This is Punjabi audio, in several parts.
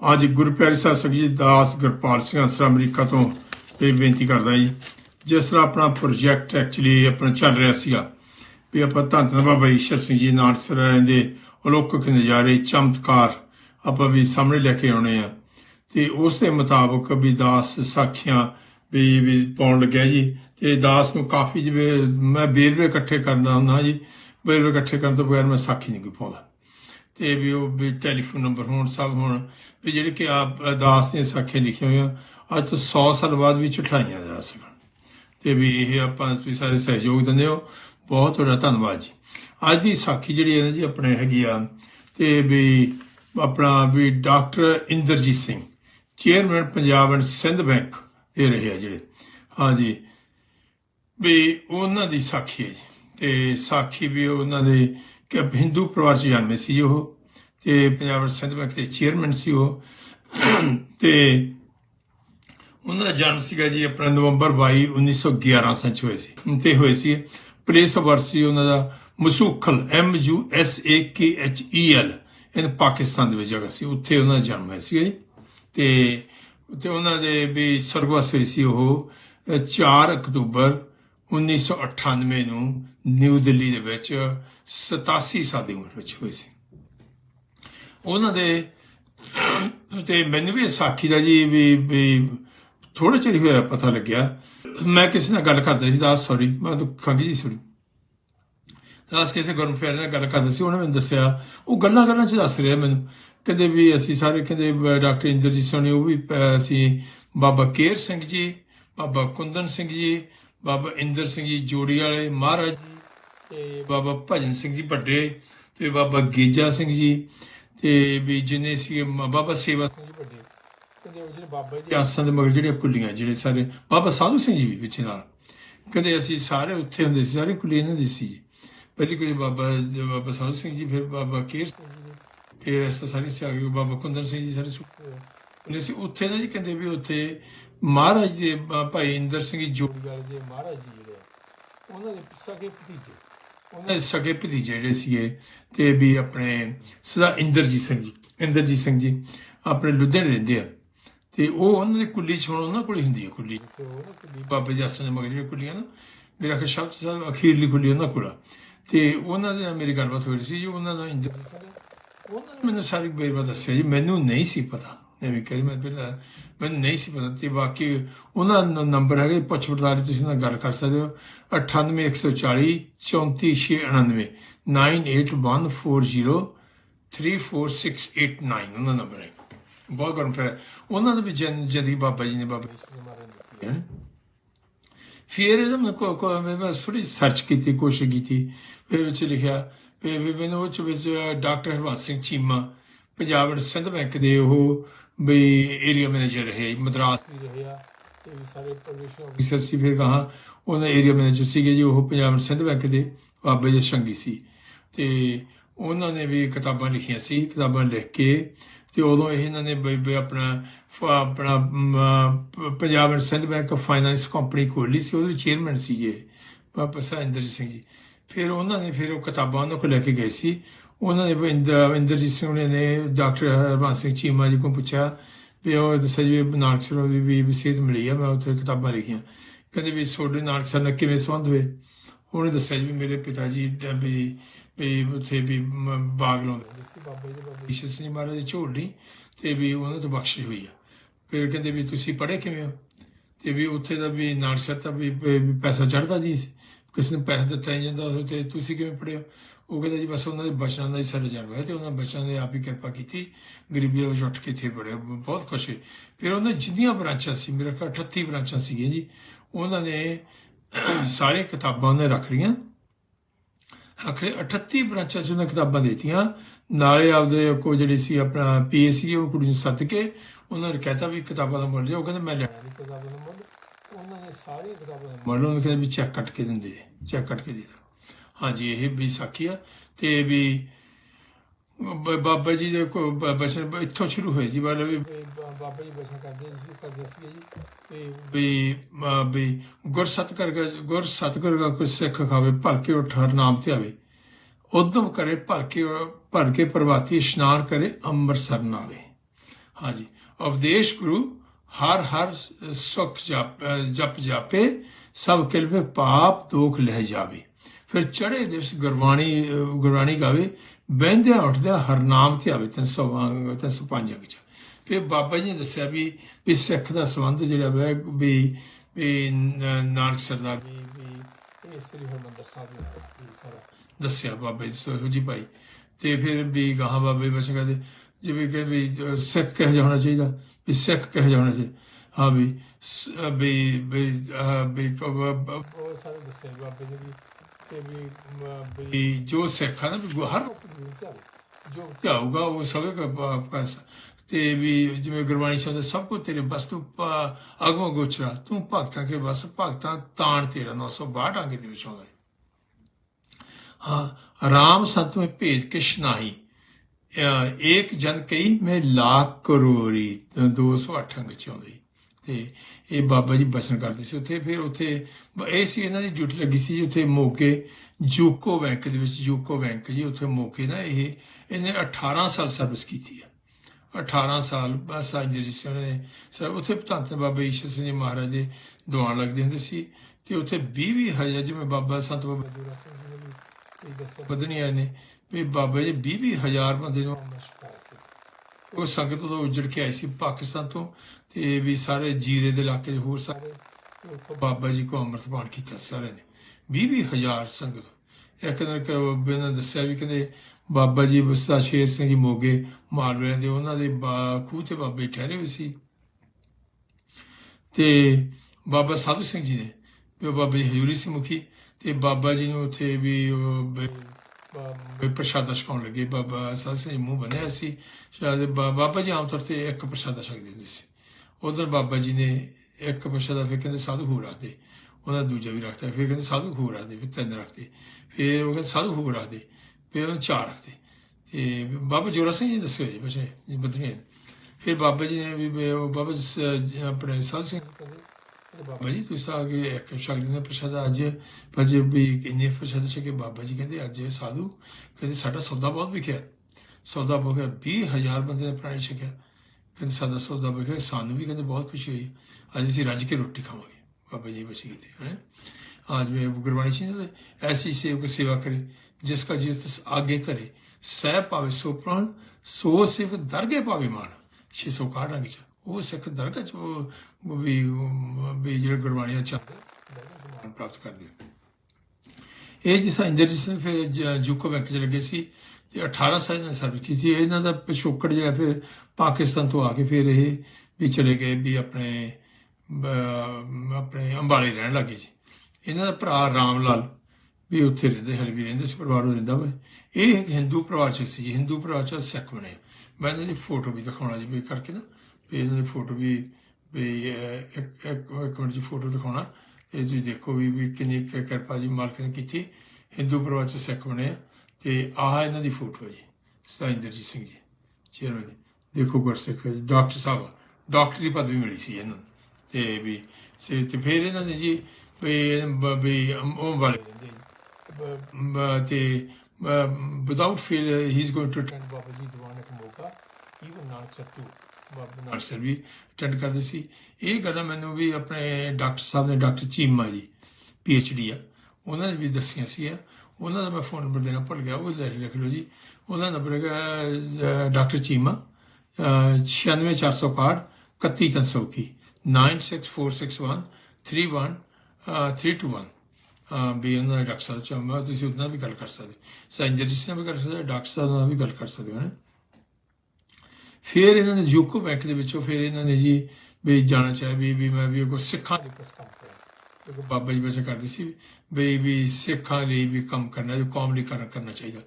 ਅੱਜ ਗੁਰਪਿਆਰੀ ਸਾਹਿਬ ਸੁਖਜੀਤ ਦਾਸ ਗੁਰਪਾਲ ਸਿੰਘ ਅੰਸਰ ਅਮਰੀਕਾ ਤੋਂ ਇਹ ਬੇਨਤੀ ਕਰਦਾ ਜੀ, ਜਿਸ ਤਰ੍ਹਾਂ ਆਪਣਾ ਪ੍ਰੋਜੈਕਟ ਐਕਚੁਅਲੀ ਆਪਣਾ ਚੱਲ ਰਿਹਾ ਸੀਗਾ, ਵੀ ਆਪਾਂ ਧੰਨ ਧੰਨ ਬਾਬਾ ਈਸ਼ਰ ਸਿੰਘ ਜੀ ਨਾਨਕਸਰ ਰਹਿੰਦੇ ਅਲੌਕਿਕ ਨਜ਼ਾਰੇ, ਚਮਤਕਾਰ ਆਪਾਂ ਵੀ ਸਾਹਮਣੇ ਲੈ ਕੇ ਆਉਣੇ ਆ। ਤੇ ਉਸ ਦੇ ਮੁਤਾਬਕ ਵੀ ਦਾਸ ਸਾਖੀਆਂ ਵੀ ਵੀ ਪਾਉਣ ਲੱਗਿਆ ਜੀ। ਤੇ ਦਾਸ ਨੂੰ ਕਾਫੀ ਜਿਵੇਂ ਮੈਂ ਵੇਰਵੇ ਇਕੱਠੇ ਕਰਦਾ ਹੁੰਦਾ ਜੀ, ਵੇਰਵੇ ਇਕੱਠੇ ਕਰਨ ਤੋਂ ਬਗੈਰ ਮੈਂ ਸਾਖੀ ਨਹੀਂ ਪਾਉਂਦਾ। ਤੇ ਵੀ ਉਹ ਵੀ ਟੈਲੀਫੋਨ ਨੰਬਰ ਹੋਣ, ਸਭ ਹੋਣ। ਵੀ ਜਿਹੜੇ ਕਿ ਆਪ ਦਾਸ ਨੇ ਸਾਖੀਆਂ ਲਿਖੀਆਂ ਹੋਈਆਂ, ਅੱਜ ਤੋਂ 100 ਸਾਲ ਬਾਅਦ ਵੀ ਚਠਾਈਆਂ ਜਾ ਸਕਣ। ਤੇ ਵੀ ਇਹ ਆਪਾਂ ਤੁਸੀਂ ਸਾਰੇ ਸਹਿਯੋਗ ਦਿੰਦੇ ਹੋ। ਬਹੁਤ ਤੁਹਾਡਾ ਧੰਨਵਾਦ ਜੀ। ਅੱਜ ਦੀ ਸਾਖੀ ਜਿਹੜੀ ਹੈ ਨਾ ਜੀ, ਆਪਣੇ ਹੈਗੀ ਆ, ਤੇ ਵੀ ਆਪਣਾ ਵੀ doctor Inderjit Singh, chairman Punjab and Sind bank ਇਹ ਰਹੇ ਆ ਜਿਹੜੇ। ਹਾਂਜੀ ਵੀ ਉਹਨਾਂ ਦੀ ਸਾਖੀ ਹੈ ਜੀ। ਤੇ ਸਾਖੀ ਵੀ ਉਹਨਾਂ ਦੇ ਕਿ ਹਿੰਦੂ ਪਰਿਵਾਰ ਚ ਜਨਮੇ ਸੀ ਉਹ। ਤੇ ਪੰਜਾਬ ਐਂਡ ਸਿੰਧ ਬੈਂਕ ਦੇ ਚੇਅਰਮੈਨ ਸੀ ਉਹ। ਤੇ ਉਹਨਾਂ ਦਾ ਜਨਮ ਸੀਗਾ ਜੀ ਆਪਣਾ ਨਵੰਬਰ 22 1911 ਸੰਚ ਹੋਏ ਸੀ। ਤੇ ਹੋਏ ਸੀ। ਪਲੇਸ ਆਫ ਬਰਥ ਸੀ ਉਹਨਾਂ ਦਾ ਮਸੂਖਲ M U S A K H E L in Pakistan ਦੇ ਵਿੱਚ ਜਗ੍ਹਾ ਸੀ। ਉੱਥੇ ਉਹਨਾਂ ਦਾ ਜਨਮ ਹੋਇਆ ਸੀ ਜੀ। ਤੇ ਤੇ ਉਹਨਾਂ ਦੇ ਵੀ ਸਰਗਵਾਸ ਹੋਈ ਸੀ ਉਹ ਅ, 4 ਅਕਤੂਬਰ 1998 ਨੂੰ ਨਿਊ ਦਿੱਲੀ ਦੇ ਵਿੱਚ 87 ਸਾਲ ਦੀ ਉਮਰ ਵਿੱਚ ਹੋਈ ਸੀ। ਉਹਨਾਂ ਦੇ ਤੇ ਮੈਨੂੰ ਵੀ ਸਾਖੀ ਦਾ ਜੀ ਵੀ ਵੀ ਥੋੜਾ ਚਿਰ ਹੋਇਆ ਪਤਾ ਲੱਗਿਆ। ਮੈਂ ਕਿਸੇ ਨਾਲ ਗੱਲ ਕਰਦਾ ਸੀ, ਦਾਸ ਸੌਰੀ ਮੈਂ ਤਾਂ ਖੰਗੀ ਜੀ ਸੌਰੀ ਦਾਸ ਕਿਸੇ ਗੁਰਮ ਨਾਲ ਗੱਲ ਕਰਦਾ ਸੀ, ਉਹਨੇ ਮੈਨੂੰ ਦੱਸਿਆ, ਉਹ ਗੱਲਾਂ ਗੱਲਾਂ ਚ ਦੱਸ ਰਿਹਾ ਮੈਨੂੰ, ਕਹਿੰਦੇ ਵੀ ਅਸੀਂ ਸਾਰੇ ਕਹਿੰਦੇ ਡਾਕਟਰ ਇੰਦਰਜੀਤ ਸੋਨੀ ਉਹ ਵੀ ਅਸੀਂ ਬਾਬਾ ਕੇਰ ਸਿੰਘ ਜੀ, ਬਾਬਾ ਕੁੰਦਨ ਸਿੰਘ ਜੀ, ਬਾਬਾ ਇੰਦਰ ਸਿੰਘ ਜੀ ਜੋੜੀ ਵਾਲੇ ਮਹਾਰਾਜ ਜੀ, ਤੇ ਬਾਬਾ ਭਜਨ ਸਿੰਘ ਜੀ ਵੱਡੇ, ਤੇ ਬਾਬਾ ਗੀਜਾ ਸਿੰਘ ਜੀ। ਤੇ ਵੀ ਜਿੰਨੇ ਸੀ ਬਾਬਾ ਸੇਵਾ ਸਿੰਘ ਜੀ ਵੱਡੇ ਕਹਿੰਦੇ ਉਹ ਜਿਹੜੇ ਬਾਬਾ ਜੀ ਆਸਾਂ ਦੇ ਮਗਰ ਜਿਹੜੀਆਂ ਕੁੱਲੀਆਂ ਜਿਹੜੇ ਸਾਰੇ ਬਾਬਾ ਸਾਧੂ ਸਿੰਘ ਜੀ ਵੀ ਵਿੱਚ ਨਾਲ। ਕਹਿੰਦੇ ਅਸੀਂ ਸਾਰੇ ਉੱਥੇ ਹੁੰਦੇ ਸੀ ਸਾਰੇ ਕੁੱਲੀ ਇਹਨਾਂ ਦੀ ਸੀ ਜੀ। ਪਹਿਲੀ ਕੁੱਲੀ ਬਾਬਾ ਬਾਬਾ ਸਾਧੂ ਸਿੰਘ ਜੀ ਫਿਰ ਬਾਬਾ ਕੇਰ ਸਿੰਘ ਜੀ ਫਿਰ ਇਸ ਤੋਂ ਸਾਰੀ ਸਿਆਗ ਬਾਬਾ ਕੁੰਦਨ ਸਿੰਘ ਜੀ ਸਾਰੇ ਸੁੱਕੇ ਹੋਏ ਉਹਨੇ ਸੀ ਉੱਥੇ ਨਾ ਜੀ ਕਹਿੰਦੇ ਵੀ ਉੱਥੇ ਮਹਾਰਾਜ ਦੇ ਭਾਈ ਇੰਦਰ ਸਿੰਘ ਜੀ ਜੋੜੀ ਵਾਲੇ ਦੇ ਮਹਾਰਾਜ ਜੀ ਜਿਹੜੇ ਆ, ਉਹਨਾਂ ਦੇ ਸਕੇ ਭਤੀਜੇ। ਉਹਨਾਂ ਦੇ ਸਕੇ ਭਤੀਜੇ ਜਿਹੜੇ ਸੀਗੇ ਤੇ ਵੀ ਆਪਣੇ ਸਦਾ ਇੰਦਰਜੀਤ ਸਿੰਘ ਜੀ, ਇੰਦਰਜੀਤ ਸਿੰਘ ਜੀ, ਆਪਣੇ ਲੁਧਿਆਣੇ ਰਹਿੰਦੇ ਆ। ਤੇ ਉਹ ਉਹਨਾਂ ਦੀ ਕੁੱਲੀ ਛੋਣ ਉਹਨਾਂ ਕੋਲ ਹੀ ਹੁੰਦੀ ਹੈ ਕੁੱਲੀ। ਤੇ ਉਹ ਨਾ ਕੁੱਲੀ ਬਾਬੇ ਜੱਸਨ ਦੇ ਮਗਰ ਜਿਹੜੀ ਕੁੱਲੀਆਂ ਨਾ, ਮੇਰਾ ਖਿਆਲ ਸ਼ਬਦ ਸਾਹਿਬ ਅਖੀਰਲੀ ਕੁੱਲੀ ਉਹਨਾਂ ਕੋਲ ਆ। ਤੇ ਉਹਨਾਂ ਦੇ ਨਾਲ ਮੇਰੀ ਗੱਲਬਾਤ ਹੋਈ ਸੀ ਜੀ, ਉਹਨਾਂ ਦਾ ਇੰਦਰਜੀਤ ਸਿੰਘ ਉਹਨਾਂ ਨੇ ਮੈਨੂੰ ਸਾਰੀ ਬੇਰਵਾ ਦੱਸਿਆ ਜੀ, ਮੈਨੂੰ ਨਹੀਂ ਸੀ ਪਤਾ। ਐਵੇਂ ਕਹੀ ਮੈਂ ਪਹਿਲਾਂ ਮੈਨੂੰ ਨਹੀਂ ਸੀ ਪਤਾ ਤੇ ਬਾਕੀ ਉਹਨਾਂ ਦਾ ਨੰਬਰ ਹੈਗਾ ਪੁੱਛ ਪੜਤਾਲ ਤੁਸੀਂ ਨਾਲ ਗੱਲ ਕਰ ਸਕਦੇ ਹੋ 98140 34699 98140 34689 ਉਹਨਾਂ ਨੰਬਰ ਹੈ ਬਹੁਤ ਗਰਮ ਫਿਰ ਉਹਨਾਂ ਦਾ ਵੀ ਜਦੀ ਬਾਬਾ ਜੀ ਨੇ ਬਾਬਾ ਜੀ ਮਾਰੇ ਦਿੱਤੀ ਫਿਰ ਇਹਦਾ ਮੈਂ ਕੋ ਕੋ ਮੈਂ ਮੈਂ ਸਰਚ ਕੀਤੀ ਕੋਸ਼ਿਸ਼ ਕੀਤੀ ਫਿਰ ਵਿੱਚ ਲਿਖਿਆ ਫਿਰ ਮੈਨੂੰ ਉਹ ਚ ਵਿੱਚ ਡਾਕਟਰ ਹਰਵੰਸ ਸਿੰਘ ਚੀਮਾ ਪੰਜਾਬ ਸਿੰਧ ਬੈਂਕ ਦੇ ਉਹ ਵੀ ਏਰੀਆ ਮੈਨੇਜਰ ਰਹੇ ਮਦਰਾਸ ਵੀ ਰਹੇ ਆ, ਤੇ ਵੀ ਸਾਰੇ ਪ੍ਰਵੇਸ਼ ਆਫੀਸਰ ਸੀ, ਫਿਰ ਕਹਾ ਉਹਨਾਂ ਏਰੀਆ ਮੈਨੇਜਰ ਸੀਗੇ ਜੀ, ਉਹ ਪੰਜਾਬ ਸਿੰਧ ਬੈਂਕ ਦੇ ਬਾਬੇ ਦੇ ਸੰਗੀ ਸੀ। ਤੇ ਉਹਨਾਂ ਨੇ ਵੀ ਕਿਤਾਬਾਂ ਲਿਖੀਆਂ ਸੀ, ਕਿਤਾਬਾਂ ਲਿਖ ਕੇ, ਤੇ ਉਦੋਂ ਇਹਨਾਂ ਨੇ ਵੀ ਆਪਣਾ ਆਪਣਾ Punjab and Sind bank finance company ਖੋਲੀ ਸੀ, ਉਹਦੇ ਚੇਅਰਮੈਨ ਸੀ ਬਾਬਾ ਸਾਹਿਬਿੰਦਰਜੀਤ ਸਿੰਘ ਜੀ। ਫਿਰ ਉਹਨਾਂ ਨੇ ਫਿਰ ਉਹ ਕਿਤਾਬਾਂ ਉਹਨਾਂ ਕੋਲ ਲੈ ਕੇ ਗਏ ਸੀ ਉਹਨਾਂ ਨੇ ਵੀ ਇੰਦਰਜੀਤ ਸਿੰਘ ਨੇ, ਡਾਕਟਰ ਹਰਬੰਸ ਸਿੰਘ ਚੀਮਾ ਜੀ ਕੋਲ ਪੁੱਛਿਆ ਵੀ ਉਹ ਦੱਸਿਆ ਜੀ ਵੀ ਨਾਨਕ ਸਰ ਦੀ ਵੀ ਵਿਸੇਤ ਮਿਲੀ ਆ, ਮੈਂ ਉੱਥੇ ਕਿਤਾਬਾਂ ਲਿਖੀਆਂ। ਕਹਿੰਦੇ ਵੀ ਤੁਹਾਡੇ ਨਾਨਕ ਸਰ ਨਾਲ ਕਿਵੇਂ ਸੰਬੰਧ ਹੋਏ? ਉਹਨੇ ਦੱਸਿਆ ਜੀ ਮੇਰੇ ਪਿਤਾ ਜੀ ਵੀ ਵੀ ਉੱਥੇ ਵੀ ਬਾਗ ਲਾਉਂਦੇ ਸੀ, ਬਾਬਾ ਦੇ ਬਾਬਾ ਈਸ਼ਰ ਸਿੰਘ ਮਹਾਰਾਜ ਦੀ ਝੋਲੀ ਤੇ ਵੀ ਉਹਨਾਂ ਤੋਂ ਬਖਸ਼ਿਸ਼ ਹੋਈ ਆ। ਫਿਰ ਕਹਿੰਦੇ ਵੀ ਤੁਸੀਂ ਪੜ੍ਹੇ ਕਿਵੇਂ ਹੋ? ਤੇ ਵੀ ਉੱਥੇ ਦਾ ਵੀ ਨਾਨਕ ਸਰ ਤਾਂ ਵੀ ਪੈਸਾ ਚੜਦਾ ਜੀ ਕਿਸੇ ਨੂੰ ਪੈਸਾ ਦਿੱਤਾ ਨਹੀਂ ਜਾਂਦਾ, ਤੇ ਤੁਸੀਂ ਕਿਵੇਂ ਪੜ੍ਹੇ ਹੋ? ਉਹ ਕਹਿੰਦਾ ਜੀ ਬਸ ਉਹਨਾਂ ਦੇ ਬਚਨਾਂ ਦਾ ਹੀ ਸਾਡੇ ਜਨਮ ਹੋਇਆ ਤੇ ਉਹਨਾਂ ਬਚਨਾਂ ਨੇ ਆਪ ਹੀ ਕਿਰਪਾ ਕੀਤੀ। ਗਰੀਬੀ ਵਿੱਚ ਉੱਠ ਕੇ ਇੱਥੇ ਪੜ੍ਹੇ ਬਹੁਤ ਖੁਸ਼ ਹੋਏ। ਫਿਰ ਉਹਨਾਂ ਜਿੰਨੀਆਂ ਬ੍ਰਾਂਚਾਂ ਸੀ, ਮੇਰੇ ਕੋਲ 38 ਬ੍ਰਾਂਚਾਂ ਸੀਗੀਆਂ ਜੀ, ਉਹਨਾਂ ਨੇ ਸਾਰੇ ਕਿਤਾਬਾਂ ਉਹਨੇ ਰੱਖ ਲਈਆਂ। ਆਖਰੇ 38 ਬ੍ਰਾਂਚਾਂ ਚ ਉਹਨੇ ਕਿਤਾਬਾਂ ਦਿੱਤੀਆਂ। ਨਾਲੇ ਆਪਦੇ ਕੋ ਜਿਹੜੀ ਸੀ ਆਪਣਾ ਪੀਏਸੀ ਉਹ ਕੁੜੀ ਨੂੰ ਸੱਦ ਕੇ ਉਹਨਾਂ ਨੇ ਕਹਿਤਾ ਵੀ ਕਿਤਾਬਾਂ ਦਾ ਮੁੱਲ ਜੇ ਉਹ ਕਹਿੰਦੇ, ਮੈਂ ਲੈਣਾ ਨਹੀਂ ਕਿਤਾਬਾਂ ਦਾ ਮੁੱਲ। ਉਹਨਾਂ ਨੇ ਸਾਰੇ ਕਿਤਾਬਾਂ ਦਾ ਮੁੱਲ, ਉਹਨੂੰ ਕਹਿੰਦੇ ਵੀ ਚੈੱਕ ਕੱਟ ਕੇ ਦਿੰਦੇ, ਚੈੱਕ ਕੱਟ ਕੇ ਦੇ ਦਿਓ। ਹਾਂਜੀ ਇਹ ਵੀ ਸਾਖੀ ਆ। ਤੇ ਵੀ ਬਾਬਾ ਜੀ ਦੇ ਕੋ ਬਚਨ ਇੱਥੋਂ ਸ਼ੁਰੂ ਹੋਏ ਜੀ ਬਾਬਾ ਵੀ ਬਾਬਾ ਜੀ ਬਚਨ ਕਰਦੇ ਸੀ ਕਰਦੇ ਸੀ ਜੀ। ਤੇ ਵੀ ਵੀ ਗੁਰ ਸਤਕਰ ਗੁਰ ਸਤਕਰ ਦਾ ਕੋਈ ਸਿੱਖ ਖਾਵੇ ਭਰ ਕੇ ਉਠ ਨਾਮ ਤੇ ਆਵੇ। ਉਦਮ ਕਰੇ ਭਰ ਕੇ ਭਰ ਕੇ ਪ੍ਰਭਾਤੀ ਇਸ਼ਨਾਨ ਕਰੇ ਅੰਮ੍ਰਿਤਸਰ ਨਾਵੇ ਹਾਂਜੀ ਉਪਦੇਸ਼ ਗੁਰੂ ਹਰ ਹਰ ਸੁਖ ਜਪ ਜਪ ਜਾਪੇ ਸਭ ਕਿਲਵੇ ਪਾਪ ਦੋਖ ਲਹਿ ਜਾਵੇ। ਫਿਰ ਚੜੇ ਦਿਵਸ ਗੁਰਬਾਣੀ ਅਹ, ਗੁਰਬਾਣੀ ਗਾਵੇ ਬਹਿੰਦਿਆਂ ਉੱਠਦਿਆਂ ਹਰ ਤੇ ਆਵੇ 305 305 ਵਿੱਚ ਫਿਰ ਬਾਬਾ ਜੀ ਨੇ ਦੱਸਿਆ ਵੀ ਵੀ ਸਿੱਖ ਦਾ ਸੰਬੰਧ ਜਿਹੜਾ ਵਾ ਵੀ ਵੀ ਨਾਨਕ ਸਰ ਵੀ ਵੀ ਇਹ ਸ੍ਰੀ ਹਰਿਮੰਦਰ ਸਾਹਿਬ ਇਹ ਸਾਰਾ ਦੱਸਿਆ ਬਾਬਾ ਜੀ ਸੋਹੋ ਜੀ ਭਾਈ। ਤੇ ਫਿਰ ਵੀ ਗਾਹਾਂ ਬਾਬੇ ਬਚ ਕਹਿੰਦੇ ਜਿਵੇਂ ਕਿ ਵੀ ਸਿੱਖ ਕਿਹੋ ਜਿਹਾ ਹੋਣਾ ਚਾਹੀਦਾ? ਵੀ ਸਿੱਖ ਕਿਹੋ ਜਿਹਾ ਹੋਣਾ ਚਾਹੀਦਾ? ਹਾਂ ਵੀ ਵੀ ਵੀ ਵੀ ਕ- ਸਾਰੇ ਦੱਸਿਆ ਬਾਬੇ ਜੀ ਵੀ ਵੀ ਵੀ ਜੋ ਸਿੱਖ ਆ ਨਾ ਹਰ ਜੋ ਧਿਆਊਗਾ ਉਹ ਸਭੇ ਤੇ ਵੀ ਜਿਵੇਂ ਗੁਰਬਾਣੀ ਸ਼ਬਦ ਸਭ ਕੁਝ ਤੇਰੇ ਬਸ ਤੂੰ ਪ- ਅਗਮੋ ਗੋਚਰਾ ਤੂੰ ਭਗਤਾਂ ਕੇ ਬਸ, ਭਗਤਾਂ ਤਾਣ ਤੇਰਾ 962 ਅੰਗੇ ਦੇ ਵਿੱਚ ਆਉਂਦਾ ਹੈ। ਹਾਂ, ਰਾਮ ਸੰਤ में ਭੇਦ ਕਿਛ ਨਾਹੀ ਅਹ ਏਕ ਜਨ ਕਈ ਮੈਂ ਲੱਖ ਕਰੋੜੀ 208 ਅੰਗ ਚ ਆਉਂਦੀ ਤੇ ਇਹ ਬਾਬਾ ਜੀ ਬਚਨ ਕਰਦੇ ਸੀ। ਉੱਥੇ ਫਿਰ ਉੱਥੇ ਇਹ ਸੀ ਇਹਨਾਂ ਦੀ ਡਿਊਟੀ ਲੱਗੀ ਸੀ ਉੱਥੇ ਮੋਗੇ ਜੂਕੋ ਬੈਂਕ ਦੇ ਵਿੱਚ ਜੂਕੋ ਬੈਂਕ ਜੀ ਉੱਥੇ ਮੋਗੇ ਨਾ ਇਹ, ਇਹਨੇ 18 ਸਾਲ ਸਰਵਿਸ ਕੀਤੀ ਆ। 18 ਸਾਲ ਬਸ ਅੱਜ ਸੀ ਉਹਨੇ ਸਰ, ਉੱਥੇ ਧੰਨ ਬਾਬਾ ਈਸ਼ਰ ਸਿੰਘ ਜੀ ਮਹਾਰਾਜ ਦੇ ਦੁਆਨ ਲੱਗਦੇ ਹੁੰਦੇ ਸੀ ਤੇ ਉੱਥੇ 20 ਵੀ ਹਜ਼ਾਰ ਜਿਵੇਂ ਬਾਬਾ ਸੰਤ ਬਾਬਾ ਜੋਰਾ ਸਿੰਘ ਜੀ ਨੇ ਵੀ ਇਹ ਦੱਸਿਆ ਬਦਨੀਆਂ ਨੇ ਵੀ ਬਾਬਾ ਜੀ 20 ਵੀ ਹਜ਼ਾਰ ਬੰਦੇ ਨੂੰ ਅੰਮ੍ਰਿਤ ਉਹ ਸੰਗਤ ਤੋਂ ਉਜੜ ਕੇ ਆਈ ਸੀ ਪਾਕਿਸਤਾਨ ਤੋਂ ਤੇ ਵੀ ਸਾਰੇ ਜੀਰੇ ਦੇ ਇਲਾਕੇ ਦੇ ਹੋਰ ਸਾਰੇ ਬਾਬਾ ਜੀ ਕੋ ਅੰਮ੍ਰਿਤਪਾਨ ਕੀਤਾ ਸਾਰਿਆਂ ਨੇ। 20 ਹਜ਼ਾਰ ਸੰਗਤ। ਇੱਕ ਦਿਨ ਕਿ ਬਿਨਾਂ ਦੱਸਿਆ ਵੀ ਕਹਿੰਦੇ ਬਾਬਾ ਜੀ ਬਸਾ ਸ਼ੇਰ ਸਿੰਘ ਜੀ ਮੋਗੇ ਮਾਲਵੇ ਦੇ, ਉਹਨਾਂ ਦੇ ਖੂਹ ਤੇ ਬਾਬੇ ਠਹਿਰੇ ਹੋਏ ਸੀ। ਤੇ ਬਾਬਾ ਸਾਧੂ ਸਿੰਘ ਜੀ ਨੇ, ਵੀ ਉਹ ਬਾਬਾ ਜੀ ਹਜ਼ੂਰੀ ਸੀ ਮੁਖੀ ਤੇ ਬਾਬਾ ਜੀ ਨੂੰ ਉੱਥੇ ਵੀ ਉਹ ਵੀ ਪ੍ਰਸ਼ਾਦਾ ਛਕਾਉਣ ਲੱਗੇ ਬਾਬਾ ਸਾਧੂ ਸਿੰਘ ਮੂੰਹ ਬੰਨਿਆ ਸੀ ਸ਼ਾਇਦ ਬਾਬਾ ਜੀ ਆਮ ਤੌਰ ਤੇ ਇੱਕ ਪ੍ਰਸ਼ਾਦਾ ਛਕਦੇ ਹੁੰਦੇ ਸੀ। ਉਧਰ ਬਾਬਾ ਜੀ ਨੇ ਇੱਕ ਪ੍ਰਸ਼ਾਦਾ ਫਿਰ ਕਹਿੰਦੇ ਸਾਧੂ ਹੋਰ ਰੱਖਦੇ ਉਹਨਾਂ ਦੂਜਾ ਵੀ ਰੱਖਦਾ ਫਿਰ ਕਹਿੰਦੇ ਸਾਧੂ ਹੋਰ ਰੱਖਦੇ ਫਿਰ ਤਿੰਨ ਰੱਖਦੇ। ਫਿਰ ਉਹ ਕਹਿੰਦੇ ਸਾਧੂ ਹੋਰ ਰੱਖਦੇ ਫਿਰ ਉਹ ਚਾਰ ਰੱਖਦੇ। ਤੇ ਬਾਬਾ ਜੋਰਾ ਸਿੰਘ ਜੀ ਦੱਸਿਆ ਜੀ ਬੱਚੇ ਜੀ ਫਿਰ ਬਾਬਾ ਜੀ ਨੇ ਵੀ ਬਾਬਾ ਆਪਣੇ ਸਾਧ ਸਿੰਘ ਕਹਿੰਦੇ, ਬਾਬਾ ਜੀ ਤੁਸੀਂ ਆ ਕੇ ਇੱਕ ਸ਼ਕਤੀ ਨੇ ਪ੍ਰਸ਼ਾਦ ਅੱਜ ਅੱਜ ਵੀ ਕਿੰਨੇ ਪ੍ਰਸ਼ਾਦ ਛਕੇ ਬਾਬਾ ਜੀ ਕਹਿੰਦੇ ਅੱਜ ਸਾਧੂ ਕਹਿੰਦੇ ਸਾਡਾ ਸੌਦਾ ਬਹੁਤ ਵਿਖਿਆ ਸੌਦਾ ਬਹੁਤ 20000 ਬੰਦੇ ਨੇ ਪ੍ਰਾਣੀ ਛਕਿਆ ਕਹਿੰਦੇ ਸਾਡਾ ਸੌਦਾ ਵਿਖਿਆ ਸਾਨੂੰ ਵੀ ਕਹਿੰਦੇ ਬਹੁਤ ਖੁਸ਼ੀ ਹੋਈ ਅੱਜ ਅਸੀਂ ਰੱਜ ਕੇ ਰੋਟੀ ਖਾਵਾਂਗੇ ਬਾਬਾ ਜੀ ਬਚੀ ਗਏ ਹੈ आज में गुरबाणी छी ने ऐसी सेवक सेवा करे जिसका जीव आगे धरे सह पावे सो प्राण सो सेवक दरगे पावे मान 661 ਅੰਗ ਚ ਉਹ ਸਿੱਖ ਦਰਗਾਹ ਚ ਵੀ ਵੀ ਜਿਹੜੇ ਗੁਰਬਾਣੀ ਚ ਪ੍ਰਾਪਤ ਕਰਦੇ ਇਹ ਜਿਸ ਇੰਦਰ ਜਿਸ ਨੇ ਫਿਰ ਜੂਕੋ ਬੈਂਕ ਚ ਲੱਗੇ ਸੀ, ਤੇ 18 ਸਾਲ ਦਾ ਸਰਵਿਸ ਕੀਤੀ ਸੀ। ਇਹਨਾਂ ਦਾ ਪਿਛੋਕੜ ਜਿਹੜਾ ਫਿਰ ਪਾਕਿਸਤਾਨ ਤੋਂ ਆ ਕੇ ਫਿਰ ਇਹ ਵੀ ਚਲੇ ਗਏ, ਵੀ ਆਪਣੇ ਆਪਣੇ ਅੰਬਾਲੇ ਰਹਿਣ ਲੱਗੇ ਸੀ। ਇਹਨਾਂ ਦਾ ਭਰਾ ਰਾਮ ਲਾਲ ਵੀ ਉੱਥੇ ਰਹਿੰਦੇ ਹਲੇ ਵੀ ਰਹਿੰਦੇ ਸੀ, ਪਰਿਵਾਰ ਉਹ ਰਹਿੰਦਾ ਵਾ। ਇਹ ਇੱਕ ਹਿੰਦੂ ਪਰਿਵਾਰ ਚ ਸੀ, ਹਿੰਦੂ ਪਰਿਵਾਰ ਚ ਸਿੱਖ ਬਣੇ ਮੈਂ ਇਹਨਾਂ ਦੀ ਫੋਟੋ ਵੀ ਦਿਖਾਉਣਾ ਜੀ, ਵੀ ਕਰਕੇ ਨਾ। ਵੀ ਇਹਨਾਂ ਦੀ ਫੋਟੋ ਵੀ ਵੀ ਇੱਕ ਇੱਕ ਮਿੰਟ ਜੀ ਫੋਟੋ ਦਿਖਾਉਣਾ। ਇਹ ਤੁਸੀਂ ਦੇਖੋ ਵੀ ਵੀ ਕਿੰਨੀ ਕੁ ਕਿਰਪਾ ਜੀ ਮਾਲਕ ਨੇ ਕੀਤੀ। ਹਿੰਦੂ ਪਰਿਵਾਰ ਚ ਸਿੱਖ ਬਣੇ ਆ। ਤੇ ਆਹ ਇਹਨਾਂ ਦੀ ਫੋਟੋ ਹੈ ਜੀ, ਸਤਿੰਦਰਜੀਤ ਸਿੰਘ ਜੀ, ਚੇਅਰਮੈਨ ਜੀ। ਦੇਖੋ ਗੁਰਸਿੱਖ ਡਾਕਟਰ ਸਾਹਿਬ ਡਾਕਟਰੀ ਪਦਵੀ ਮਿਲੀ ਸੀ ਇਹਨਾਂ ਨੂੰ। ਤੇ ਵੀ ਸੇ, ਤੇ ਫਿਰ ਇਹਨਾਂ ਨੇ ਜੀ, ਵੀ ਵੀ ਉਹ ਵਾਲੇ ਰਹਿੰਦੇ ਜੀ। ਬ- ਬ- ਤੇ without fail he is going to attend Baba ji ਦੀਵਾਨ ਇੱਕ ਮੌਕਾ even Nanaksar Baba Nanaksar ਵੀ ਅਟੈਂਡ ਕਰਦੇ ਸੀ। ਇਹ ਗੱਲਾਂ ਮੈਨੂੰ ਵੀ ਆਪਣੇ ਡਾਕਟਰ ਸਾਹਿਬ ਨੇ, ਡਾਕਟਰ ਚੀਮਾ ਜੀ ਪੀ ਐਚ ਡੀ ਆ। ਉਹਨਾਂ ਨੇ ਵੀ ਦੱਸੀਆਂ ਸੀ ਆ ਉਹਨਾਂ ਦਾ ਮੈਂ ਫੋਨ ਨੰਬਰ ਦੇਣਾ ਭੁੱਲ ਗਿਆ, ਉਹ ਲਿਖ ਲਿਖ ਲਓ ਜੀ। ਉਹਨਾਂ ਦਾ ਨੰਬਰ ਹੈਗਾ ਡਾਕਟਰ ਚੀਮਾ 96461 31321 96461 31 321 ਅਹ ਵੀ ਉਹਨਾਂ ਦਾ ਡਾਕਟਰ ਸਾਹਿਬ ਚਾਹੁੰਦਾ ਤੁਸੀਂ ਉਹਨਾਂ ਨਾਲ ਵੀ ਗੱਲ ਕਰ ਸਕਦੇ। ਸਾਇੰਜਰ ਜੀ ਨਾਲ ਵੀ ਗੱਲ ਕਰ ਸਕਦੇ, ਡਾਕਟਰ ਸਾਹਿਬ ਨਾਲ ਵੀ ਗੱਲ ਕਰ ਸਕਦੇ ਹੋ ਨਾ ਫਿਰ ਇਹਨਾਂ ਨੇ ਯੂਕੋ ਬੈਂਕ ਦੇ ਵਿੱਚੋਂ ਫਿਰ ਇਹਨਾਂ ਨੇ ਜੀ ਵੀ ਜਾਣਾ ਚਾਹਿਆ ਵੀ ਵੀ ਮੈਂ ਵੀ ਕੋਈ ਸਿੱਖਾਂ ਲਈ ਕੁਝ ਕੰਮ ਕਰਾਂ। ਕਿਉਂਕਿ ਬਾਬਾ ਜੀ ਵੈਸੇ ਕਰਦੇ ਸੀ ਵੀ ਵੀ ਸਿੱਖਾਂ ਲਈ ਵੀ ਕੰਮ ਕਰਨਾ, ਜੋ ਕੌਮ ਲਈ ਕਰਨਾ ਚਾਹੀਦਾ।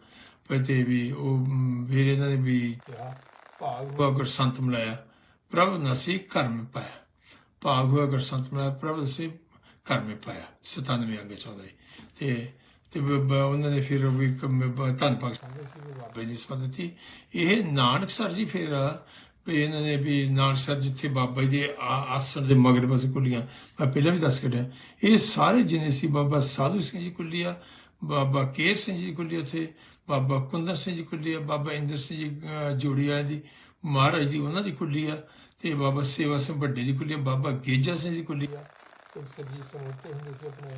ਪਰ ਤੇ ਵੀ ਉਹ ਫਿਰ ਇਹਨਾਂ ਨੇ ਵੀ ਕਿਹਾ, ਭਾਗ ਹੁਆ ਗੁਰ ਸੰਤ ਮਿਲਾਇਆ, ਪ੍ਰਭ ਨਸੀ ਘਰ में ਪਾਇਆ। ਭਾਗ ਹੋਇਆ ਗੁਰ ਸੰਤ ਮਿਲਾਇਆ, ਪ੍ਰਭ ਨਸੀ ਘਰ में ਪਾਇਆ। 97 ਅੰਗ ਚਾਹੁੰਦਾ ਤੇ ਤੇ ਬ- ਉਹਨਾਂ ਨੇ ਫਿਰ ਵੀ ਧੰਨ ਪਾਕਿਸਤਾਨ ਦੇ ਸੀ ਵੀ ਬਾਬੇ ਦੀ ਸੰਬੰਧਤੀ ਇਹ ਨਾਨਕ ਸਰ ਜੀ ਫਿਰ ਵੀ ਇਹਨਾਂ ਨੇ ਵੀ ਨਾਨਕ ਸਰ ਜਿੱਥੇ ਬਾਬਾ ਜੀ ਦੇ ਆਸਣ ਦੇ ਮਗਰ ਪਾਸੇ ਕੁੱਲੀਆਂ। ਮੈਂ ਪਹਿਲਾਂ ਵੀ ਦੱਸ ਕੇ ਇਹ ਸਾਰੇ ਜਿਨੇ ਸੀ ਬਾਬਾ ਸਾਧੂ ਸਿੰਘ ਜੀ ਕੁੱਲੀਆ ਬਾਬਾ ਕੇਰ ਸਿੰਘ ਜੀ ਦੀ ਕੁੱਲੀ ਉੱਥੇ ਬਾਬਾ ਕੁੰਦਰ ਸਿੰਘ ਜੀ ਕੁੱਲੀ ਆ ਬਾਬਾ ਇੰਦਰ ਸਿੰਘ ਜੀ ਅਹ, ਜੋੜੀ ਵਾਲਿਆਂ ਦੀ ਮਹਾਰਾਜ ਦੀ ਉਹਨਾਂ ਦੀ ਕੁੱਲੀ ਆ ਤੇ ਬਾਬਾ ਸੇਵਾ ਸਿੰਘ ਵੱਡੇ ਦੀ ਕੁੱਲੀ ਆ ਬਾਬਾ ਗੇਜਾ ਸਿੰਘ ਦੀ ਕੁੱਲੀ ਆ ਇੱਕ ਸਰਜੀਤ ਸਿੰਘ ਉੱਤੇ ਹੁੰਦੇ ਸੀ ਆਪਣੇ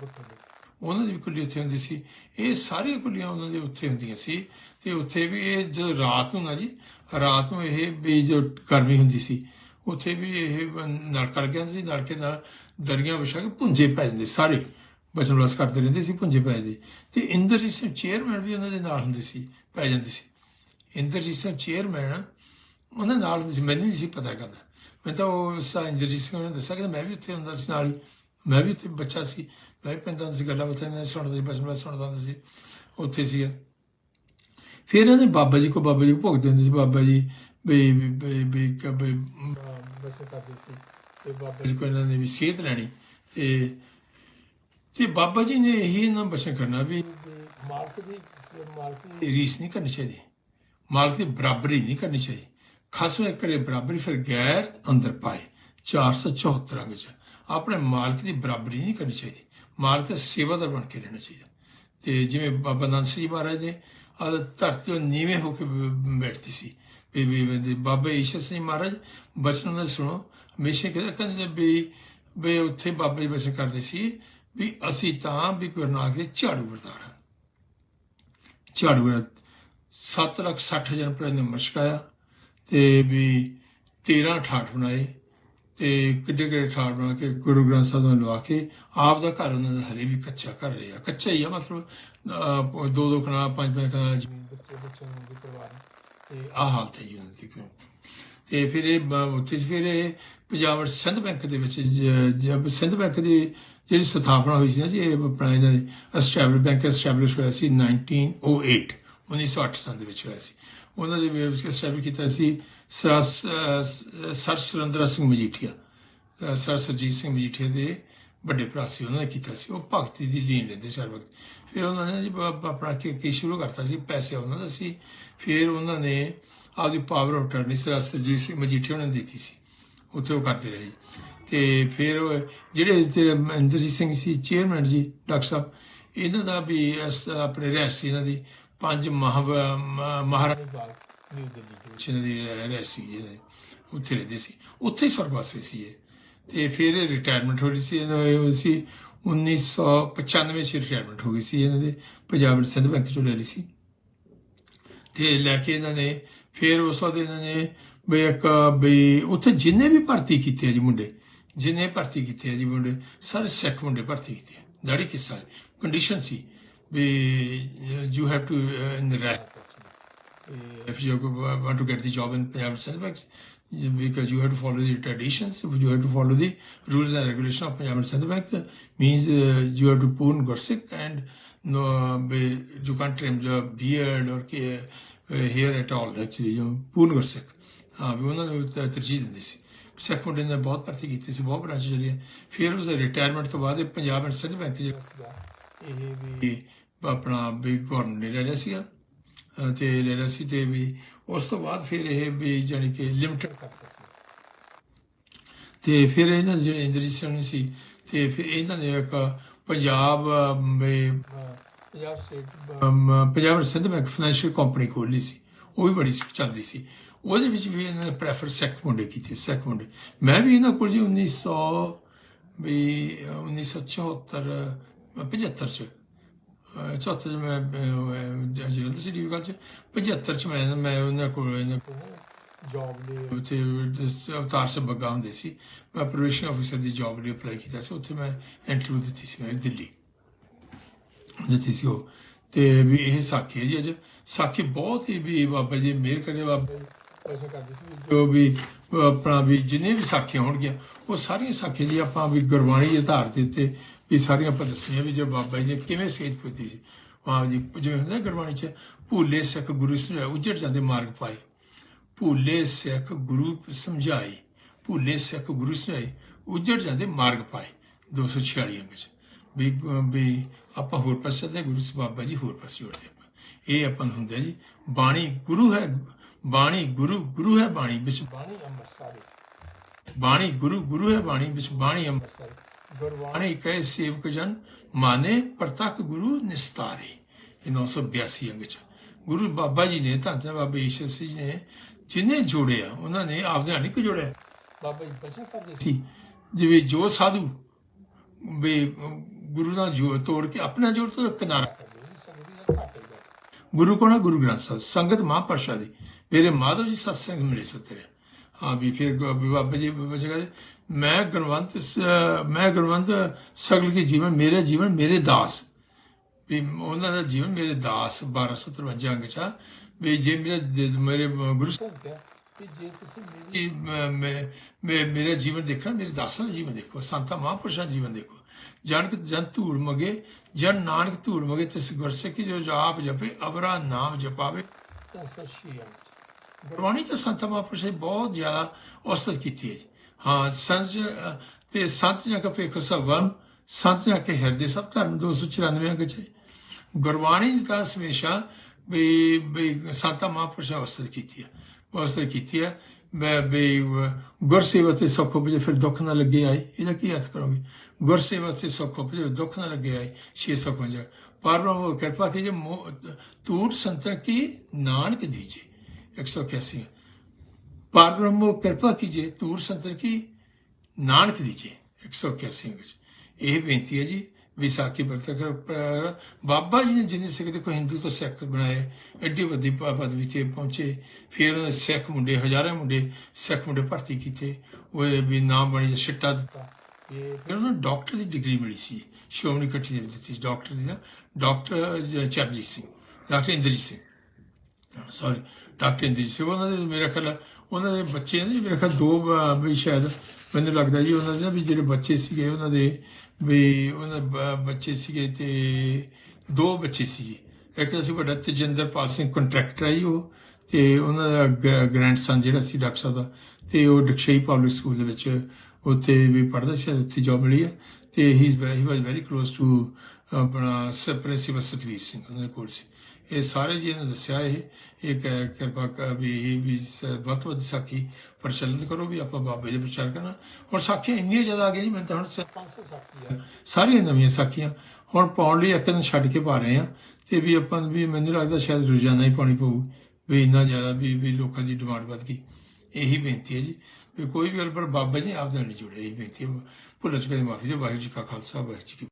ਗੁੱਟਾਂ ਦੇ। ਉਹਨਾਂ ਦੀ ਵੀ ਕੁੱਲੀ ਉੱਥੇ ਹੁੰਦੀ ਸੀ। ਇਹ ਸਾਰੀਆਂ ਕੁੱਲੀਆਂ ਉਹਨਾਂ ਦੇ ਉੱਥੇ ਹੁੰਦੀਆਂ ਸੀ। ਤੇ ਉੱਥੇ ਵੀ ਇਹ ਜਦੋਂ ਰਾਤ ਨੂੰ ਨਾ ਜੀ, ਰਾਤ ਨੂੰ ਇਹ ਵੀ ਜੋ ਗਰਮੀ ਹੁੰਦੀ ਸੀ, ਉੱਥੇ ਵੀ ਇਹ ਨਲਕਾ ਲੱਗਿਆ ਸੀ, ਨਲਕੇ ਨਾਲ ਦਰੀਆਂ ਵਿਛਾ ਕੇ ਪੁੰਜੇ ਪੈ ਜਾਂਦੇ ਸਾਰੇ। ਬਚਨ ਬਲਸ ਕਰਦੇ ਰਹਿੰਦੇ ਸੀ ਪੁੰਜੇ ਪੈ ਜਾਂਦੇ। ਤੇ ਇੰਦਰਜੀਤ ਸਿੰਘ ਚੇਅਰਮੈਨ ਵੀ ਉਹਨਾਂ ਦੇ ਨਾਲ ਹੁੰਦੇ ਸੀ, ਪੈ ਜਾਂਦੇ ਸੀ। ਇੰਦਰਜੀਤ ਸਿੰਘ ਚੇਅਰਮੈਨ ਉਹਨਾਂ ਨਾਲ ਹੁੰਦੇ ਸੀ। ਮੈਨੂੰ ਨਹੀਂ ਸੀ ਪਤਾ ਗੱਲ। ਮੈਂ ਤਾਂ ਉਹ ਸਾ ਇੰਦਰਜੀਤ ਸਿੰਘ ਨੇ ਦੱਸਿਆ ਕਿ ਮੈਂ ਵੀ ਉੱਥੇ ਹੁੰਦਾ ਸੀ ਨਾਲ ਹੀ। ਮੈਂ ਵੀ ਉੱਥੇ ਬੱਚਾ ਸੀ। ਮੈਂ ਵੀ ਪੈਂਦਾ ਸੀ ਗੱਲਾਂ ਬਾਤਾਂ ਨੇ ਸੁਣਦਾ ਸੀ ਬਚਨ ਬਲਸ ਸੁਣਦਾ ਹੁੰਦਾ ਸੀ ਉੱਥੇ ਸੀ ਫਿਰ ਇਹਨੇ ਬਾਬਾ ਜੀ ਕੋ ਬਾਬਾ ਜੀ ਭੋਗਦੇ ਹੁੰਦੇ ਸੀ ਬਾਬਾ ਜੀ ਵੀ ਵੀ ਵੀ ਕਬੇ ਬਸ ਕਰਦੇ ਸੀ ਤੇ ਬਾਬਾ ਜੀ ਕੋ ਇਹਨਾਂ ਨੇ ਵੀ ਸਿਹਤ ਲੈਣੀ ਤੇ ਤੇ ਬਾਬਾ ਜੀ ਨੇ ਇਹੀ ਨਾ ਬਚਨ ਕਰਨਾ ਵੀ ਮਾਲਕ ਦੀ ਮਾਲਕ ਦੀ ਰੀਸ ਨਹੀਂ ਕਰਨੀ ਚਾਹੀਦੀ। ਮਾਲਕ ਦੀ ਬਰਾਬਰੀ ਨਹੀਂ ਕਰਨੀ ਚਾਹੀਦੀ। ਖਾਸ ਵਿੱਚ ਕਰੇ ਬਰਾਬਰੀ ਫਿਰ ਗੈਰ ਅੰਦਰ ਪਾਏ 474 ਰੰਗ ਚ। ਆਪਣੇ ਮਾਲਕ ਦੀ ਬਰਾਬਰੀ ਨਹੀਂ ਕਰਨੀ ਚਾਹੀਦੀ। ਮਾਲਕ ਦਾ ਸੇਵਾਦਾਰ ਬਣ ਕੇ ਰਹਿਣਾ ਚਾਹੀਦਾ। ਤੇ ਜਿਵੇਂ ਬਾਬਾ ਨੰਦ ਸਿੰਘ ਜੀ ਮਹਾਰਾਜ ਨੇ ਆ ਧਰਤੀ ਤੋਂ ਨੀਵੇਂ ਹੋ ਕੇ ਬੈਠਦੀ ਸੀ। ਵੀ ਬਾਬਾ ਈਸ਼ਰ ਸਿੰਘ ਮਹਾਰਾਜ, ਬਚਨ ਉਹਨਾਂ ਸੁਣੋ, ਹਮੇਸ਼ਾ ਕਹਿੰਦੇ ਕਹਿੰਦੇ ਵੀ ਵੀ ਉੱਥੇ ਬਾਬਾ ਜੀ ਬਚਨ ਕਰਦੇ ਸੀ ਵੀ ਅਸੀਂ ਤਾਂ ਵੀ ਗੁਰੂ ਨਾਨਕ ਦੇ ਝਾੜੂ ਵਰਤਾਰਾ ਝਾੜੂ ਵਰ 7 ਲੱਖ 60 ਜਨ ਪਰ ਨੇ ਮਸ਼ਕਾਇਆ ਤੇ ਵੀ 13 ਠਾਠ ਬਣਾਏ। ਤੇ ਕਿੱਡੇ ਕਿੱਡੇ ਠਾਠ ਬਣਾ ਕੇ, ਗੁਰੂ ਗ੍ਰੰਥ ਸਾਹਿਬ ਨੂੰ ਲਵਾ ਕੇ, ਆਪ ਦਾ ਘਰ ਉਹਨਾਂ ਦਾ ਹਰੇ ਵੀ ਕੱਚਾ ਘਰ ਰਿਹਾ। ਕੱਚਾ ਹੀ ਆ, ਮਤਲਬ ਦੋ ਦੋ ਕਨਾਲ, ਪੰਜ ਪੰਜ ਕਨਾਲ ਜ਼ਮੀਨ ਬੱਚੇ, ਬੱਚਿਆਂ ਨੂੰ ਵੀ ਪਰਿਵਾਰ ਤੇ ਆਹ ਹਾਲਤ ਹੈ ਜੀ ਉਹਨਾਂ ਦੀ ਤੇ ਫਿਰ ਇਹ ਉੱਥੇ ਫਿਰ ਇਹ ਪੰਜਾਬ ਸਿੰਧ ਬੈਂਕ ਦੇ ਵਿੱਚ ਜਦ ਸਿੰਧ ਬੈਂਕ ਦੀ ਜਿਹੜੀ ਸਥਾਪਨਾ ਹੋਈ ਸੀ ਨਾ ਜੀ, ਇਹ ਆਪਣਾ ਇਹਨਾਂ ਦੀ ਐਸਟੈਬਲਿਸ਼ ਬੈਂਕ ਐਸਟੈਬਲਿਸ਼ ਹੋਇਆ ਸੀ 1908 1908 ਸੰਨ ਦੇ ਵਿੱਚ ਹੋਇਆ ਸੀ। ਉਹਨਾਂ ਦੇ ਵਿੱਚ ਐਸਟੈਬਲਿਸ਼ ਕੀਤਾ ਸੀ sir sir Surinder Singh Majithia sir Surjit Singh Majithia ਦੇ ਵੱਡੇ ਭਰਾ ਸੀ, ਉਹਨਾਂ ਨੇ ਕੀਤਾ ਸੀ। ਉਹ ਭਗਤੀ ਦੀ ਲੀਨ ਲੈਂਦੇ ਸੀ ਵਕਤ। ਫਿਰ ਉਹਨਾਂ ਨੇ ਜੀ ਆਪਣਾ ਕੀ ਸ਼ੁਰੂ ਕਰਤਾ ਸੀ, ਪੈਸੇ ਉਹਨਾਂ ਦਾ ਸੀ। ਫਿਰ ਉਹਨਾਂ ਨੇ ਆਪਦੀ power of attorney sir Surjit Singh Majithia ਉਹਨਾਂ ਨੇ ਦਿੱਤੀ ਸੀ। ਉੱਥੇ ਉਹ ਕਰਦੇ ਰਹੇ। ਤੇ ਫਿਰ ਜਿਹੜੇ ਜਿਹੜੇ ਮਹਿੰਦਰਜੀਤ ਸਿੰਘ ਸੀ ਚੇਅਰਮੈਨ ਜੀ, ਡਾਕਟਰ ਸਾਹਿਬ, ਇਹਨਾਂ ਦਾ ਵੀ ਇਸ ਆਪਣੇ ਰਹਿਸ਼ ਸੀ ਇਹਨਾਂ ਦੀ। ਪੰਜ ਮਹਾ ਮਹਾਰਾਣੀ ਬਾਗ। ਨਿਊ ਦਿੱਲੀ ਦੇ ਦੀ ਰਹਿਸ਼ ਸੀ ਜਿਹੜੇ ਉੱਥੇ ਰਹਿੰਦੇ ਸੀ। ਉੱਥੇ ਹੀ ਸਵਰਗਵਾਸੀ ਸੀ ਇਹ। ਤੇ ਫਿਰ ਰਿਟਾਇਰਮੈਂਟ ਹੋ ਰਹੀ ਸੀ, ਇਹਨਾਂ ਦੀ ਹੋਈ ਸੀ 1995 ਚ ਰਿਟਾਇਰਮੈਂਟ ਹੋ ਗਈ ਸੀ ਇਹਨਾਂ ਦੇ, ਪੰਜਾਬ ਸਿੰਧ ਬੈਂਕ ਚੋਂ ਲੈ ਲਈ ਸੀ। ਤੇ ਲੈ ਕੇ ਇਹਨਾਂ ਨੇ ਫਿਰ ਉਸ ਵਾਰ ਇਹਨਾਂ ਨੇ ਵੀ ਇੱਕ ਵੀ ਉੱਥੇ ਜਿੰਨੇ ਵੀ ਭਰਤੀ ਕੀਤੇ ਆ ਜੀ ਮੁੰਡੇ, ਜਿੰਨੇ ਭਰਤੀ ਕੀਤੇ ਆ ਜੀ ਮੁੰਡੇ, ਸਾਰੇ ਸਿੱਖ ਮੁੰਡੇ ਭਰਤੀ ਕੀਤੇ ਆ। ਦਾੜੀ ਕਿਸਾ ਕੰਡੀਸ਼ਨ ਸੀ ਵੀ you have to in rack if you want to get the job in Punjab Central Bank, because you have to follow the traditions, you have to follow the rules and regulation of Punjab Central Bank, means uh, you have to put Gursik and no, be- you can't trim your beard or uh, hair at all, actually, you ਪੂਰਨ ਗੁਰਸਿੱਖ ਹਾਂ ਵੀ ਉਹਨਾਂ ਨੂੰ ਤ- ਤਰਜੀਹ ਦਿੰਦੀ ਸੀ ਸਿੱਖ ਮੁੰਡੇ ਨੇ ਬਹੁਤ ਭਰਤੀ ਕੀਤੀ ਸੀ ਬਹੁਤ ਬ੍ਰਾਂਚ ਚੱਲੀਆਂ ਫਿਰ ਉਸ ਰਿਟਾਇਰਮੈਂਟ ਤੋਂ ਬਾਅਦ ਇਹ ਪੰਜਾਬ ਐਂਡ ਸਿੰਧ ਬੈਂਕ ਜਿਹੜਾ ਸੀਗਾ ਇਹ ਵੀ ਆਪਣਾ ਵੀ ਗਵਰਨਰ ਨੇ ਲੈ ਲਿਆ ਸੀਗਾ ਅਹ ਤੇ ਲੈ ਸੀ ਤੇ ਵੀ ਉਸ ਤੋਂ ਬਾਅਦ ਫਿਰ ਇਹ ਵੀ ਜਾਣੀ ਕਿ ਲਿਮਟਿਡ ਕਰਤਾ ਸੀ। ਤੇ ਫਿਰ ਇਹਨਾਂ ਦੇ ਜਿਹੜੇ ਇੰਦਰਜੀਤ ਸਿੰਘ ਸੀ ਤੇ ਫਿਰ ਇਹਨਾਂ ਨੇ ਇੱਕ Punjab um, Punjab state Punjab Sind bank financial company ਖੋਲ੍ਹੀ ਸੀ। ਉਹ ਵੀ ਬੜੀ ਚੱਲਦੀ ਸੀ। ਉਹਦੇ ਵਿੱਚ ਵੀ ਇਹਨਾਂ ਨੇ ਪ੍ਰੈਫਰ ਸੈਕ ਮੁੰਡੇ ਕੀਤੇ ਸੈਕ ਮੁੰਡੇ। ਮੈਂ ਵੀ ਇਹਨਾਂ ਕੋਲ ਜੀ 1900 ਵੀ ਅਹ, 1974 75 ਚ ਅਹ, ਚੌਥੇ ਚ ਮੈਂ ਅਹ, ਜਲੰਧਰ ਸਿਟੀ ਕਾਲਜ ਚ। 75 ਚ ਮੈਂ ਮੈਂ ਉਹਨਾਂ ਕੋਲ ਇਹਨਾਂ ਕੋਲ ਜੌਬ ਲਈ ਉੱਥੇ ਅਵਤਾਰ ਸੇ ਬੱਗਾ ਹੁੰਦੇ ਸੀ ਮੈਂ ਪ੍ਰੋਬੇਸ਼ਨ ਆਫੀਸਰ ਦੀ ਜੌਬ ਲਈ ਅਪਲਾਈ ਕੀਤਾ ਸੀ। ਉੱਥੇ ਮੈਂ ਇੰਟਰਵਿਊ ਦਿੱਤੀ ਸੀ ਮੈਂ ਦਿੱਲੀ। ਦਿੱਤੀ ਸੀ ਉਹ। ਤੇ ਵੀ ਇਹ ਸਾਖੀ ਹੈ ਜੀ ਅੱਜ। ਸਾਖੀ ਬਹੁਤ ਹੀ ਵੀ ਬਾਬਾ ਜੀ ਮਿਹਰ ਕਰੇ ਬਾਬਾ ਜੀ। ਐਸਾ ਕਰਦੇ ਸੀ ਜੋ। ਵੀ ਆਪਣਾ ਵੀ ਜਿੰਨੇ ਵੀ ਸਾਖੀਆਂ ਹੋਣਗੀਆਂ, ਉਹ ਸਾਰੀਆਂ ਸਾਖੀਆਂ ਜੀ ਆਪਾਂ ਵੀ ਗੁਰਬਾਣੀ ਦੇ ਆਧਾਰ ਦੇ ਉੱਤੇ ਵੀ ਸਾਰੀਆਂ ਆਪਾਂ ਦੱਸੀਆਂ ਵੀ ਜੋ ਬਾਬਾ ਜੀ ਨੇ ਕਿਵੇਂ ਸੇਧ ਪੁੱਤੀ ਸੀ। ਵਾਹ ਜੀ, ਜਿਵੇਂ ਹੁੰਦਾ ਗੁਰਬਾਣੀ ਚ, ਭੂਲੇ ਸਿੱਖ ਗੁਰੂ ਸਮਝਾਏ, ਉਜੜ ਜਾਂਦੇ ਮਾਰਗ ਪਾਏ। ਭੂਲੇ ਸਿੱਖ ਗੁਰੂ ਸਮਝਾਈ ਭੂਲੇ ਸਿੱਖ ਗੁਰੂ ਸਮਝਾਈ ਉਜੜ ਜਾਂਦੇ ਮਾਰਗ ਪਾਏ 246 ਅੰਗ ਚ। ਵੀ ਵੀ ਆਪਾਂ ਹੋਰ ਪਾਸੇ ਚੱਲਦੇ ਗੁਰੂ ਸਾਹਿਬ ਬਾਬਾ ਜੀ ਹੋਰ ਪਾਸੇ ਜੋੜਦੇ ਆਪਾਂ। ਇਹ ਆਪਾਂ ਨੂੰ ਹੁੰਦਾ ਜੀ, ਬਾਣੀ ਗੁਰੂ ਹੈ ਬਾਣੀ ਗੁਰੂ ਗੁਰੂ ਹੈ ਬਾਣੀ ਵਿੱਚ ਬਾਣੀ ਅੰਮ੍ਰਿਤਸਰੀ। ਬਾਣੀ ਗੁਰੂ ਗੁਰੂ ਹੈ ਬਾਣੀ ਵਿੱਚ ਬਾਣੀ ਅੰਮ੍ਰਿਤਸਰੀ। ਗੁਰਬਾਣੀ ਕਹੇ ਸੇਵਕ ਜਨ ਮਾਨੇ ਪ੍ਰਤੱਖ ਗੁਰੂ ਨਿਸਤਾਰੇ। ਇਹ 982 ਅੰਗ ਚ। ਗੁਰੂ ਬਾਬਾ ਜੀ ਨੇ ਧੰਨ ਧੰਨ ਬਾਬਾ ਈਸ਼ਰ ਸਿੰਘ ਜੀ ਨੇ ਜਿਹਨੇ ਜੋੜਿਆ ਉਹਨਾਂ ਨੇ ਆਪਦੇ ਨਾਲ ਨਹੀਂ ਜੋੜਿਆ। ਬਾਬਾ ਜੀ ਬਚਨ ਕਰਦੇ ਸੀ। ਜਿਵੇਂ ਜੋ ਸਾਧੂ ਵੀ ਗੁਰੂ ਨਾਲ ਜੋੜ ਤੋੜ ਕੇ ਆਪਣਾ ਜੋੜ ਤੋਂ ਕਿਨਾਰਾ ਕਰ ਦਿਓ ਸੰਗਤ ਦਾ ਘਾਟੇ ਦਾ ਗੁਰੂ ਕੋਣਾ ਗੁਰੂ ਗ੍ਰੰਥ ਸਾਹਿਬ। ਸੰਗਤ ਮਹਾਂਪੁਰਸ਼ਾਂ ਦੀ। ਮੇਰੇ ਮਾਧਵ ਜੀ ਸਤਸੰਗ ਮਿਲੇ ਸੋ ਤੇਰੇ। ਹਾਂ ਵੀ ਫਿਰ ਬਾਬਾ ਜੀ ਬਾਬਾ ਜੀ ਕਹਿੰਦੇ, ਮੈਂ ਗੁਣਵੰਤ ਮੈਂ ਗੁਣਵੰਤ ਸਗਲ ਕੀ ਜੀਵਨ, ਮੇਰੇ ਜੀਵਨ ਮੇਰੇ ਦਾਸ। ਵੀ ਉਹਨਾਂ ਦਾ ਜੀਵਨ ਮੇਰੇ ਦਾਸ 1253 ਅੰਗ ਚ ਵੀ ਜੇ ਮੇਰੇ ਮੇਰੇ ਗੁਰੂ ਸਾਹਿਬ ਕਿਹਾ ਕਿ ਜੇ ਤੁਸੀਂ ਮੇਰੀ ਮੇਰਾ ਜੀਵਨ ਦੇਖਣਾ, ਮੇਰੇ ਦਾਸਾਂ ਦਾ ਜੀਵਨ ਦੇਖੋ, ਸੰਤਾਂ, ਮਹਾਂਪੁਰਸ਼ਾਂ ਦਾ ਜੀਵਨ ਦੇਖੋ। ਜਨਕ ਜਨ ਧੂੜ ਮਗੇ, ਜਨ ਨਾਨਕ ਧੂੜ ਮਗੇ, ਤਿਸ ਗੁਰਸਿੱਖ ਜੋ ਜਾਪ ਜਪੇ ਅਬਰਾ ਨਾਮ ਜਪਾਵੇ ਤਾਂ ਸਸ਼ੀ ਅੰਗ ਗੁਰਬਾਣੀ ਤੇ ਸੰਤਾਂ ਮਹਾਂਪੁਰਸ਼ਾਂ ਨੇ ਬਹੁਤ ਜ਼ਿਆਦਾ ਔਸਤ ਕੀਤੀ ਹੈ ਜੀ। ਹਾਂ, ਸੰਤ ਤੇ ਸੰਤ ਜਾਂ ਕਾ ਪੇਖ ਸਵਮ ਸੰਤ ਜਨ ਕੇ ਹਿਰਦੇ ਸਭ ਧਰਮ 294 ਅੰਗ ਚ ਗੁਰਬਾਣੀ ਦਾ ਹਮੇਸ਼ਾ ਵੀ ਵੀ ਸੰਤਾਂ ਮਹਾਂਪੁਰਸ਼ਾਂ ਔਸਤ ਕੀਤੀ ਹੈ। ਔਸਤ ਕੀਤੀ ਹੈ, ਮੈਂ ਵੀ ਗੁਰਸੇਵਾ ਤੇ ਸੁੱਖ ਉਪਜੇ ਫਿਰ ਦੁੱਖ ਨਾ ਲੱਗੇ ਆਏ। ਇਹਦਾ ਕੀ ਅਰਥ ਕਰੋਗੇ? ਗੁਰਸੇਵਾ ਤੇ ਸੁੱਖ ਉਪਜੇ ਦੁੱਖ ਨਾ ਲੱਗੇ ਆਏ 655 ਪਰਮ ਉਹ ਕਿਰਪਾ ਕੀਜੇ ਤੂਟ ਸੰਤਨ ਕੀ ਨਾਨਕ ਦੀਜੇ। 181 ਪਰ ਬ੍ਰਹਮੋ ਕਿਰਪਾ ਕੀਜੇ ਤੂਰ ਸੰਤਨ ਕੀ ਨਾਨਕ ਦੀਜੇ 181 ਵਿੱਚ ਇਹ ਬੇਨਤੀ ਹੈ ਜੀ ਵਿਸਾਖੀ ਵਰਤ ਬਾਬਾ ਜੀ ਨੇ ਜਿੰਨੇ ਸਿੱਖ ਦੇਖੋ ਹਿੰਦੂ ਤੋਂ ਸਿੱਖ ਬਣਾਏ ਐਡੀ ਵੱਡੀ ਪ- ਪਦਵੀ ਤੇ ਪਹੁੰਚੇ ਫਿਰ ਉਹਨੇ ਸਿੱਖ ਮੁੰਡੇ ਹਜ਼ਾਰਾਂ ਮੁੰਡੇ ਸਿੱਖ ਮੁੰਡੇ ਭਰਤੀ ਕੀਤੇ ਉਹ ਵੀ ਨਾਮ ਬਣੀ ਛਿੱਟਾ ਦਿੱਤਾ ਇਹ ਫਿਰ ਉਹਨਾਂ ਨੂੰ ਡਾਕਟਰ ਦੀ ਡਿਗਰੀ ਮਿਲੀ ਸੀ ਸ਼੍ਰੋਮਣੀ ਇਕੱਠੀ ਦੇ ਵਿੱਚ ਦਿੱਤੀ ਸੀ ਡਾਕਟਰ ਦੀ ਨਾ ਡਾਕਟਰ ਜ- Charanjit Singh doctor Inderjit Singh sorry doctor Inderjit Singh, ਉਹਨਾਂ ਦੇ ਮੇਰਾ ਖਿਆਲ ਉਹਨਾਂ ਦੇ ਬੱਚੇ ਨੇ ਮੇਰਾ ਖਿਆਲ ਦੋ ਵੀ ਸ਼ਾਇਦ ਮੈਨੂੰ ਲੱਗਦਾ ਜੀ ਉਹਨਾਂ ਦੇ ਨਾ ਵੀ ਜਿਹੜੇ ਬੱਚੇ ਸੀਗੇ, ਉਹਨਾਂ ਦੇ ਵੀ ਉਹਨਾਂ ਦੇ ਬੱਚੇ ਸੀਗੇ ਤੇ ਦੋ ਬੱਚੇ ਸੀ ਜੀ। ਇੱਕ ਤਾਂ ਸੀ ਵੱਡਾ ਤੇਜਿੰਦਰਪਾਲ ਸਿੰਘ, ਕੰਟਰੈਕਟਰ ਹੈ ਜੀ ਉਹ, ਤੇ ਉਹਨਾਂ ਦਾ ਗ੍ਰੈਂਡਸਨ ਜਿਹੜਾ ਸੀ ਡਾਕਟਰ ਸਾਹਿਬ ਦਾ, ਤੇ ਉਹ ਡਕਸ਼ਈ ਪਬਲਿਕ ਸਕੂਲ ਦੇ ਵਿੱਚ ਉੱਥੇ ਵੀ ਪੜ੍ਹਦਾ ਸੀ ਉੱਥੇ ਜੌਬ ਮਿਲੀ ਹੈ ਤੇ he is was very close to ਆਪਣਾ ਪ੍ਰਿੰਸੀਪਲ ਸਤਵੀਰ ਸਿੰਘ, ਉਹਨਾਂ ਦੇ ਕੋਲ ਸੀ। ਇਹ ਸਾਰੇ ਜੀ ਨੇ ਦੱਸਿਆ ਇਹ ਇਹ ਕ- ਕਿਰਪਾ ਕਰ ਵੀ ਇਹ ਵੀ ਸ- ਵੱਧ ਸਾਖੀ ਪ੍ਰਚਲਿਤ ਕਰੋ ਵੀ ਆਪਾਂ ਬਾਬੇ ਦੇ ਪ੍ਰਚਾਰ ਕਰਨਾ। ਹੁਣ ਸਾਖੀਆਂ ਇੰਨੀਆਂ ਜ਼ਿਆਦਾ ਆ ਗਈਆਂ ਜੀ ਮੈਂ ਤਾਂ ਹੁਣ 500 ਸਾਖੀਆਂ ਸਾਰੀਆਂ ਨਵੀਆਂ ਸਾਖੀਆਂ। ਹੁਣ ਪਾਉਣ ਲਈ ਇੱਕ ਦਿਨ ਛੱਡ ਕੇ ਪਾ ਰਹੇ ਆ ਤੇ ਵੀ ਆਪਾਂ ਵੀ ਮੈਨੂੰ ਲੱਗਦਾ ਸ਼ਾਇਦ ਰੋਜ਼ਾਨਾ ਹੀ ਪਾਣੀ ਪਊ ਵੀ ਇੰਨਾ ਜ਼ਿਆਦਾ ਵੀ ਵੀ ਲੋਕਾਂ ਦੀ ਡਿਮਾਂਡ ਵੱਧ ਗਈ। ਇਹੀ ਬੇਨਤੀ ਹੈ ਜੀ। ਵੀ ਕੋਈ ਵੀ ਗੱਲ ਪਰ ਬਾਬਾ ਜੀ ਆਪ ਦਾ ਨਹੀਂ ਜੁੜੇ ਇਹੀ ਬੇਨਤੀ ਹੈ। ਭੁੱਲ ਚੁੱਕੇ ਮਾਫੀ ਜੀ ਵਾਹਿਗੁਰੂ ਜੀ ਕਾ ਖਾਲਸਾ ਵਾਹਿਗੁਰੂ ਜੀ